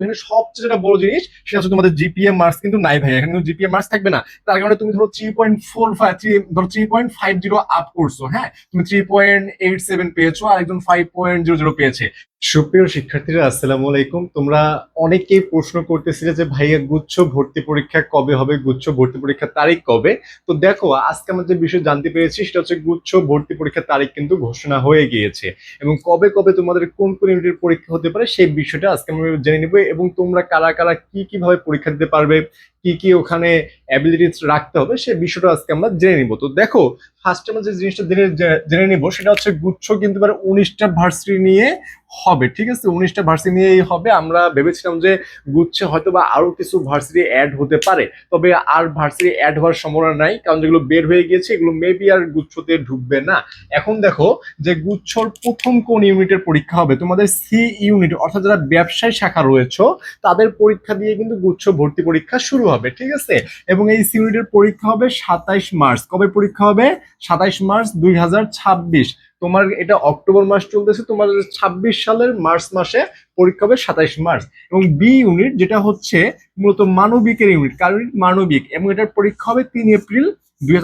সবচেয়ে যেটা বড় জিনিস, সেটা হচ্ছে তোমাদের জিপিএম মার্কস কিন্তু নাই ভাই। এখানে কিন্তু জিপিএম মার্কস থাকবে না। তার কারণে তুমি ধরো three point four five three ধরো three point five zero up করছ হ্যাঁ? তুমি থ্রি পয়েন্ট এইট সেভেন পেয়েছ আর একজন ফাইভ পয়েন্ট জিরো জিরো পেয়েছে। সুপ্রিয় শিক্ষার্থীরা, আসসালামু আলাইকুম। তোমরা অনেকেই প্রশ্ন করতেছিলে যে, ভাইয়া, গুচ্ছ ভর্তি পরীক্ষা কবে হবে? গুচ্ছ ভর্তি পরীক্ষার তারিখ কবে? তো দেখো, আজকে আমরা যে বিষয় জানতে পেরেছি, সেটা হচ্ছে গুচ্ছ ভর্তি পরীক্ষার তারিখ কিন্তু ঘোষণা হয়ে গিয়েছে। এবং কবে কবে তোমাদের কোন কোন ইউনিটের পরীক্ষা হতে পারে, সেই বিষয়টা আজকে আমরা জেনে নিব। এবং তোমরা কারা কারা, কি কীভাবে পরীক্ষা দিতে পারবে কি কি ওখানে অ্যাবিলিটিস রাখতে হবে সে বিষয়টা আজকে আমরা জেনে নিব। তো দেখো ফার্স্টে আমরা যে জিনিসটা জেনে নিব, সেটা হচ্ছে গুচ্ছ কিন্তু এবার উনিশটা ভার্সিটি নিয়ে হবে, ঠিক আছে? উনিশটা ভার্সিটি নিয়েই হবে। আমরা ভেবেছিলাম যে গুচ্ছে হয়তো বা আরও কিছু ভার্সিটি অ্যাড হতে পারে, তবে আর ভার্সিটি অ্যাড হওয়ার সম্ভাবনা নাই, কারণ যেগুলো বের হয়ে গিয়েছে, এগুলো মেবি আর গুচ্ছতে ঢুকবে না। এখন দেখো যে গুচ্ছর প্রথম কোন ইউনিটের পরীক্ষা হবে? তোমাদের সি ইউনিট অর্থাৎ যারা ব্যবসায় শাখা রয়েছে, তাদের পরীক্ষা দিয়ে কিন্তু গুচ্ছ ভর্তি পরীক্ষা শুরু হবে ঠিক আছে? এবং এই সি ইউনিটের পরীক্ষা হবে সাতাইশ মার্চ। কবে পরীক্ষা হবে? সাতাইশ মার্চ দুই হাজার ছাব্বিশ। তোমার এটা অক্টোবর মাস চলতেছে, তোমার ছাব্বিশ সালের মার্চ মাসে পরীক্ষা হবে সাতাইশ মার্চ। এবং বি ইউনিট যেটা হচ্ছে মূলত মানবিকের ইউনিট কারণ মানবিক। এবং এটার পরীক্ষা হবে তিন এপ্রিল দুই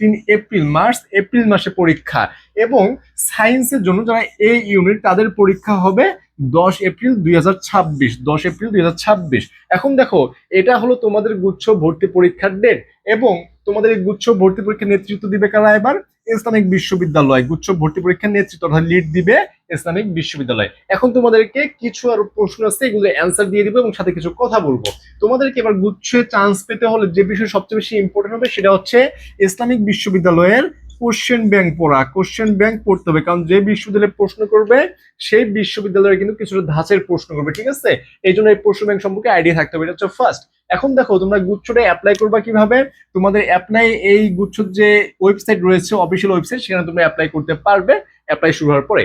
তিন এপ্রিল মার্চ, এপ্রিল মাসে পরীক্ষা। এবং সায়েন্সের জন্য যারা এ ইউনিট তাদের পরীক্ষা হবে দশ এপ্রিল দুই হাজার ছাব্বিশ, দশ এপ্রিল দুই হাজার ছাব্বিশ। এখন দেখো, এটা হলো তোমাদের গুচ্ছ ভর্তি পরীক্ষার ডেট এবং তোমাদের এই গুচ্ছ ভর্তি পরীক্ষার নেতৃত্ব দিবে কারা এবার? ইসলামিক বিশ্ববিদ্যালয়। গুচ্ছ ভর্তি পরীক্ষার নেতৃত্ব অর্থাৎ লিড দিবে ইসলামিক বিশ্ববিদ্যালয়। এখন তোমাদেরকে কিছু আর প্রশ্ন আছে, এগুলো অ্যান্সার দিয়ে দিবে এবং সাথে কিছু কথা বলব। তোমাদেরকে এবার গুচ্ছে চান্স পেতে হলে যে বিষয় সবচেয়ে বেশি ইম্পর্টেন্ট হবে সেটা হচ্ছে ইসলামিক বিশ্ববিদ্যালয়ের কোশ্চেন ব্যাংক পড়া, কোশ্চেন ব্যাংক পড়তে হবে। কারণ যে বিশ্ববিদ্যালয়ে প্রশ্ন করবে, সেই বিশ্ববিদ্যালয়ে কিন্তু কিছুটা ধাঁচের প্রশ্ন করবে, ঠিক আছে? এই জন্য এই প্রশ্ন ব্যাংক সম্পর্কে আইডিয়া থাকতে হবে, এটা হচ্ছে ফার্স্ট এখন দেখো, তোমরা গুচ্ছটা অ্যাপ্লাই করবা কীভাবে? তোমাদের অ্যাপ্লাই এই গুচ্ছর যে ওয়েবসাইট রয়েছে অফিসিয়াল ওয়েবসাইট সেখানে তোমরা অ্যাপ্লাই করতে পারবে অ্যাপ্লাই শুরু হওয়ার পরে।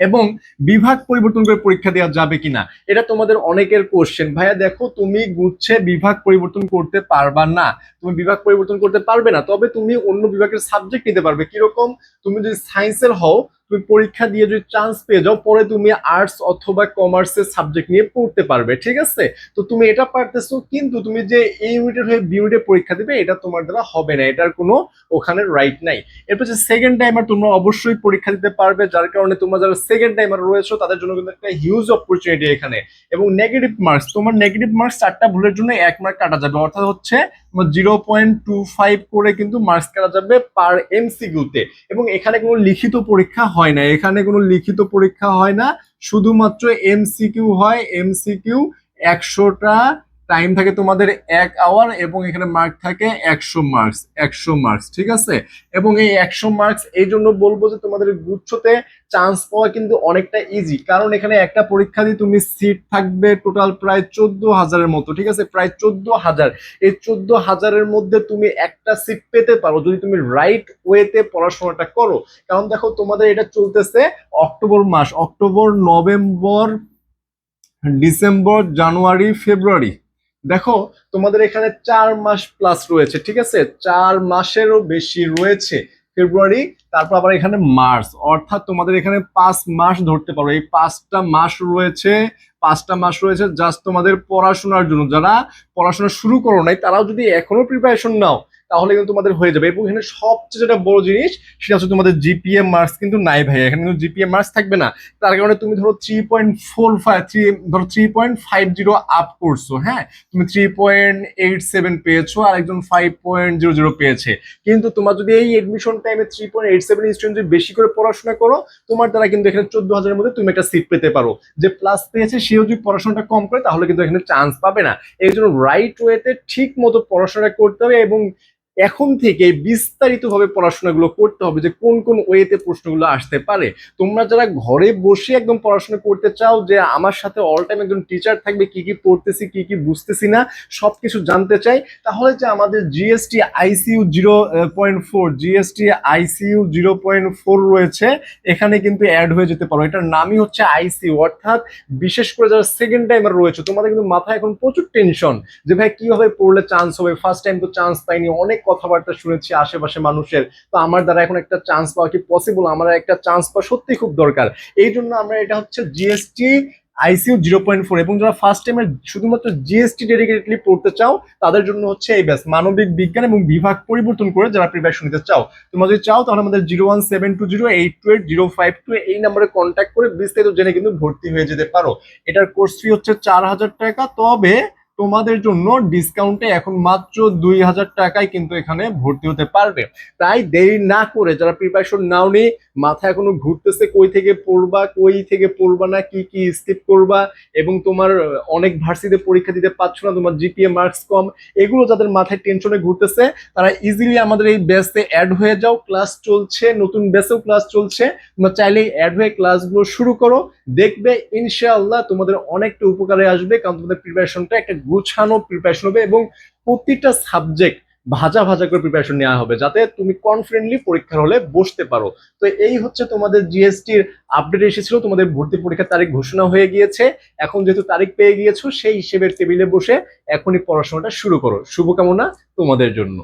এবং বিভাগ পরিবর্তন করে পরীক্ষা দেওয়া যাবে কিনা? এটা তোমাদের অনেকের কোশ্চেন ভাইয়া, দেখো, তুমি গুচ্ছে বিভাগ পরিবর্তন করতে পারবা না। তুমি বিভাগ পরিবর্তন করতে পারবে না, তবে তুমি অন্য বিভাগের সাবজেক্ট নিতে পারবে। কীরকম? তুমি যদি সায়েন্সের হও তুমি পরীক্ষা দিয়ে যদি চান্স পেয়ে যাও, পরে তুমি আর্টস অথবা কমার্সের সাবজেক্ট নিয়ে পড়তে পারবে, ঠিক আছে? তো তুমি এটা পারতেছো, কিন্তু তুমি যে এই ইউনিটের হয়ে বি ইউনিটে পরীক্ষা দিবে, এটা তোমার দ্বারা হবে না, এটার কোনো ওখানে রাইট নাই। এরপর যে সেকেন্ড টাইমার তোমরা অবশ্যই পরীক্ষা দিতে পারবে, যার কারণে তোমরা যারা সেকেন্ড টাইমার রয়েছে, তাদের জন্য কিন্তু একটা হিউজ অপরচুনিটি এখানে। এবং নেগেটিভ মার্কস তোমার নেগেটিভ মার্কস চারটা ভুলের জন্য এক মার্ক কাটা যাবে, অর্থাৎ হচ্ছে জিরো পয়েন্ট টু ফাইভ করে কিন্তু মার্কস কাটা যাবে পার এমসিকিউতে এবং এখানে কোনো লিখিত পরীক্ষা হয় না। এখানে কোনো লিখিত পরীক্ষা হয় না। শুধুমাত্র এমসিকিউ হয়। এমসিকিউ একশোটা টাইম থাকে তোমাদের এক আওয়ার এবং এখানে মার্ক থাকে একশো মার্কস একশো মার্কস ঠিক আছে? এবং এই একশো মার্কস এই জন্য বলব যে তোমাদের গুচ্ছতে চান্স পাওয়া কিন্তু অনেকটা ইজি কারণ এখানে একটা পরীক্ষা দিয়ে তুমি সিট থাকবে টোটাল প্রায় চোদ্দ হাজারের মতো, ঠিক আছে? প্রায় চোদ্দ হাজার। এই চোদ্দ হাজারের মধ্যে তুমি একটা সিট পেতে পারো যদি তুমি রাইট ওয়েতে পড়াশোনাটা করো। কারণ দেখো তোমাদের এটা চলতেছে অক্টোবর মাস, October, November, December, January, February. দেখো, তোমাদের এখানে চার মাস প্লাস রয়েছে, ঠিক আছে? চার মাসেরও বেশি রয়েছে ফেব্রুয়ারি তারপর আবার এখানে মার্চ অর্থাৎ তোমাদের এখানে পাঁচ মাস ধরতে পারো। এই পাঁচটা মাস রয়েছে, পাঁচটা মাস রয়েছে জাস্ট তোমাদের পড়াশোনার জন্য। যারা পড়াশোনা শুরু করো নাই, তারাও যদি এখনও প্রিপারেশন নাও তাহলে কিন্তু তোমাদের হয়ে যাবে। এবং এখানে সবচেয়ে যেটা বড় জিনিস, সেটা হচ্ছে তোমাদের জিপিএম মার্কস কিন্তু নাই ভাই। এখানে কিন্তু জিপিএ মার্কস থাকবে না। তার কারণে তুমি ধরো three point four five three ধরো three point five zero up করছ হ্যাঁ? তুমি থ্রি পয়েন্ট এইট সেভেন পেয়েছ আর একজন ফাইভ পয়েন্ট জিরো জিরো পেয়েছে। কিন্তু তোমার যদি এই এডমিশন টাইমে three point eight seven student যদি বেশি করে পড়াশোনা করো, তোমার দ্বারা কিন্তু এখানে চোদ্দ হাজারের মধ্যে তুমি একটা সিট পেতে পারো। যে প্লাস পেয়েছে, সেও যদি পড়াশোনাটা কম করে, তাহলে কিন্তু এখানে চান্স পাবে না। এই জন্য রাইট ওয়েতে ঠিক মতো পড়াশোনা করতে হবে এবং এখন থেকে বিস্তারিতভাবে পড়াশোনাগুলো করতে হবে যে কোন কোন ওয়েতে প্রশ্নগুলো আসতে পারে। তোমরা যারা ঘরে বসে একদম পড়াশোনা করতে চাও যে আমার সাথে অল টাইম একজন টিচার থাকবে, কি কি পড়তেছি, কি কি বুঝতেছি না সব কিছু জানতে চাই, তাহলে যে আমাদের GST ICU zero point four GST ICU zero point four রয়েছে, এখানে কিন্তু অ্যাড হয়ে যেতে পারো। এটার নামই হচ্ছে আইসিইউ অর্থাৎ বিশেষ করে যারা সেকেন্ড টাইমার রয়েছে, তোমাদের কিন্তু মাথায় এখন প্রচুর টেনশন যে ভাই কীভাবে পড়লে চান্স হবে? ফার্স্ট টাইম তো চান্স পাইনি, অনেক কথাবার্তা শুনেছি আশেপাশে মানুষের, তো আমার দ্বারা এখন একটা চান্স পাওয়া কি পসিবল আমার একটা চান্স পাওয়া সত্যি খুব দরকার। এই জন্য আমরা এটা হচ্ছে GST ICU zero point four এবং যারা ফার্স্ট টাইমের শুধুমাত্র জিএসটি ডেডিকেটলি পড়তে চাও, তাদের জন্য হচ্ছে এই ব্যাস, মানবিক বিজ্ঞান এবং বিভাগ পরিবর্তন করে যারা প্রিপারেশন নিতে চাও। তোমরা যদি চাও, তাহলে আমাদের zero one seven two zero eight two eight zero five two এই নাম্বারে কন্ট্যাক্ট করে বিস্তারিত জেনে কিন্তু ভর্তি হয়ে যেতে পারো। এটার কোর্স ফি হচ্ছে চার হাজার টাকা। তবে তোমাদের জন্য ডিসকাউন্টে এখন মাত্র দুই হাজার টাকায় কিন্তু এখানে ভর্তি হতে পারবে। তাই দেরি না করে যারা প্রিপারেশন নাও নি মাথা এখনও ঘুরতেছে কই থেকে পড়বা, কই থেকে পড়বা না, কি কি স্কিপ করবা এবং তোমার অনেক ভার্সিতে পরীক্ষা দিতে পারছ না, তোমার জিপিএ মার্কস কম, এগুলো যাদের মাথায় টেনশনে ঘুরতেছে, তারা ইজিলি আমাদের এই ব্যাচে অ্যাড হয়ে যাও। ক্লাস চলছে, নতুন ব্যাচেও ক্লাস চলছে, তোমরা চাইলেই অ্যাড হয়ে ক্লাসগুলো শুরু করো। দেখবে, ইনশাআল্লাহ তোমাদের অনেকটা উপকারে আসবে, কারণ তোমাদের প্রিপারেশনটা একটা গুছানো প্রিপারেশন হবে এবং প্রতিটা সাবজেক্ট ভাজা ভাজা করে প্রিপারেশন নেওয়া হবে যাতে তুমি কনফিডেন্টলি পরীক্ষার হলে বসতে পারো। তো এই হচ্ছে তোমাদের জিএসটির আপডেট এসেছিল, তোমাদের ভর্তি পরীক্ষার তারিখ ঘোষণা হয়ে গিয়েছে। এখন যেহেতু তারিখ পেয়ে গিয়েছো, সেই হিসেবের টেবিলে বসে এখনই পড়াশোনাটা শুরু করো। শুভকামনা তোমাদের জন্য।